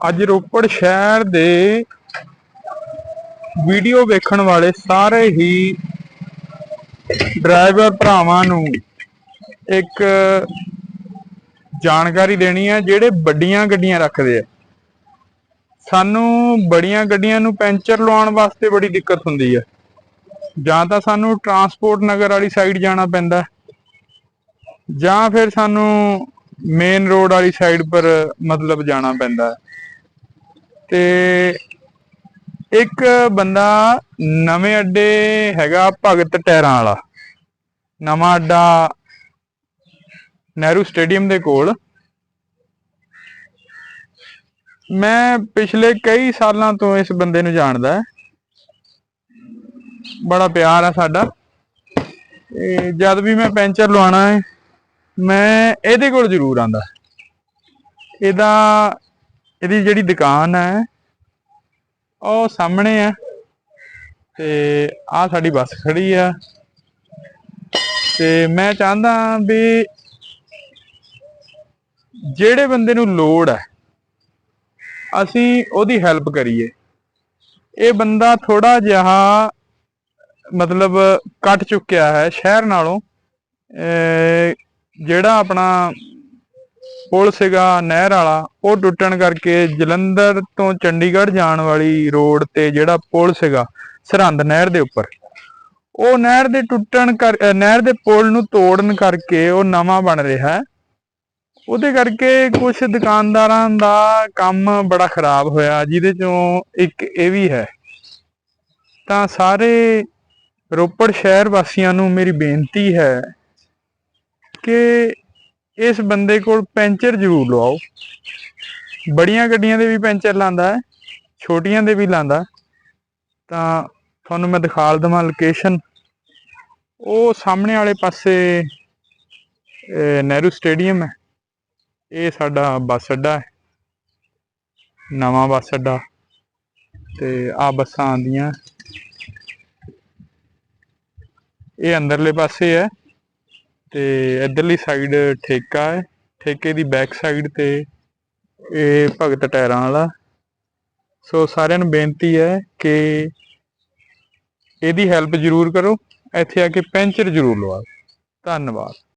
ਅੱਜ ਰੋਪੜ ਸ਼ਹਿਰ ਦੇ ਵੀਡੀਓ ਵੇਖਣ ਵਾਲੇ ਸਾਰੇ ਹੀ ਡਰਾਈਵਰ ਭਰਾਵਾਂ ਨੂੰ ਇੱਕ ਜਾਣਕਾਰੀ ਦੇਣੀ ਹੈ, ਜਿਹੜੇ ਵੱਡੀਆਂ ਗੱਡੀਆਂ ਰੱਖਦੇ ਆ। ਸਾਨੂੰ ਬੜੀਆਂ ਗੱਡੀਆਂ ਨੂੰ ਪੈਂਚਰ ਲਵਾਉਣ ਵਾਸਤੇ ਬੜੀ ਦਿੱਕਤ ਹੁੰਦੀ ਹੈ ਜਾਂ ਤਾਂ ਸਾਨੂੰ ਟਰਾਂਸਪੋਰਟ ਨਗਰ ਵਾਲੀ ਸਾਈਡ ਜਾਣਾ ਪੈਂਦਾ। ਜਾਂ ਫਿਰ ਸਾਨੂੰ ਮੇਨ ਰੋਡ ਵਾਲੀ ਸਾਈਡ ਪਰ ਮਤਲਬ ਜਾਣਾ ਪੈਂਦਾ। ਹੈ। ਤੇ ਇੱਕ ਬੰਦਾ ਨਵੇਂ ਅੱਡੇ ਹੈਗਾ ਭਗਤ ਟੈਰਾਂ ਵਾਲਾ। ਨਵਾਂ ਅੱਡਾ ਨਹਿਰੂ ਸਟੇਡੀਅਮ ਦੇ ਕੋਲ। ਮੈਂ ਪਿਛਲੇ ਕਈ ਸਾਲਾਂ ਤੋਂ ਇਸ ਬੰਦੇ ਨੂੰ ਜਾਣਦਾ ਹੈ। ਬੜਾ ਪਿਆਰ ਆ ਸਾਡਾ। ਤੇ ਜਦ ਵੀ ਮੈਂ ਪੈਂਚਰ ਲਵਾਉਣਾ ਹੈ, ਮੈਂ ਇਹਦੇ ਕੋਲ ਜ਼ਰੂਰ ਆਂਦਾ ਇਹਦਾ ਇਹਦੀ ਜਿਹੜੀ ਦੁਕਾਨ ਹੈ, ਉਹ ਸਾਹਮਣੇ ਆ ਤੇ ਆ ਸਾਡੀ ਬੱਸ ਖੜੀ ਆ। ਤੇ ਮੈਂ ਚਾਹੁੰਦਾ ਵੀ ਜਿਹੜੇ ਬੰਦੇ ਨੂੰ ਲੋੜ ਹੈ, ਅਸੀਂ ਉਹਦੀ ਹੈਲਪ ਕਰੀਏ। ਇਹ ਬੰਦਾ ਥੋੜਾ ਜਿਹਾ ਮਤਲਬ ਕੱਟ ਚੁੱਕਿਆ ਹੈ ਸ਼ਹਿਰ ਨਾਲੋਂ। ਜਿਹੜਾ ਆਪਣਾ ਪੁਲ ਸੀਗਾ, ਨਹਿਰ ਵਾਲਾ, ਉਹ ਟੁੱਟਣ ਕਰਕੇ ਜਲੰਧਰ ਤੋਂ ਚੰਡੀਗੜ੍ਹ ਜਾਣ ਵਾਲੀ ਰੋਡ ਤੇ ਜਿਹੜਾ ਪੁਲ ਸੀਗਾ, ਸਰਹੰਦ ਨਹਿਰ ਦੇ ਉੱਪਰ, ਉਹ ਨਹਿਰ ਦੇ ਟੁੱਟਣ ਕਰ ਨਹਿਰ ਦੇ ਪੁਲ ਨੂੰ ਤੋੜਨ ਕਰਕੇ ਉਹ ਨਵਾਂ ਬਣ ਰਿਹਾ। ਹੈ ਉਹਦੇ ਕਰਕੇ ਕੁਝ ਦੁਕਾਨਦਾਰਾਂ ਦਾ ਕੰਮ ਬੜਾ ਖਰਾਬ ਹੋਇਆ, ਜਿਹਦੇ ਚੋਂ ਇੱਕ ਇਹ ਵੀ ਹੈ। ਤਾਂ ਸਾਰੇ ਰੋਪੜ ਸ਼ਹਿਰ ਵਾਸੀਆਂ ਨੂੰ ਮੇਰੀ ਬੇਨਤੀ ਹੈ ਕਿ ਇਸ ਬੰਦੇ ਕੋਲ ਪੈਂਚਰ ਜ਼ਰੂਰ ਲਵਾਓ। ਬੜੀਆਂ ਗੱਡੀਆਂ ਦੇ ਵੀ ਪੈਂਚਰ ਲਾਂਦਾ ਹੈ, ਛੋਟੀਆਂ ਦੇ ਵੀ ਲਾਂਦਾ ਤਾਂ ਤੁਹਾਨੂੰ ਮੈਂ ਦਿਖਾਲ ਦਵਾਂ ਲੋਕੇਸ਼ਨ ਉਹ ਸਾਹਮਣੇ ਵਾਲੇ ਪਾਸੇ ਨਹਿਰੂ ਸਟੇਡੀਅਮ ਹੈ। ਇਹ ਸਾਡਾ ਬੱਸ ਅੱਡਾ ਹੈ। ਨਵਾਂ ਬੱਸ ਅੱਡਾ। ਤੇ ਆ ਬੱਸਾਂ ਆਉਂਦੀਆਂ। ਇਹ ਅੰਦਰਲੇ ਪਾਸੇ ਹੈ। ਤੇ ਇਧਰਲੀ ਸਾਈਡ ਠੇਕਾ ਹੈ, ਠੇਕੇ ਦੀ ਬੈਕ ਸਾਈਡ ਤੇ ਇਹ ਭਗਤ ਟਾਇਰਾਂ ਵਾਲਾ। ਸੋ ਸਾਰਿਆਂ ਨੂੰ ਬੇਨਤੀ ਹੈ ਕਿ ਇਹਦੀ ਹੈਲਪ ਜ਼ਰੂਰ ਕਰੋ, ਇੱਥੇ ਆ ਕੇ ਪੈਂਚਰ ਜ਼ਰੂਰ ਲਵਾਓ। ਧੰਨਵਾਦ।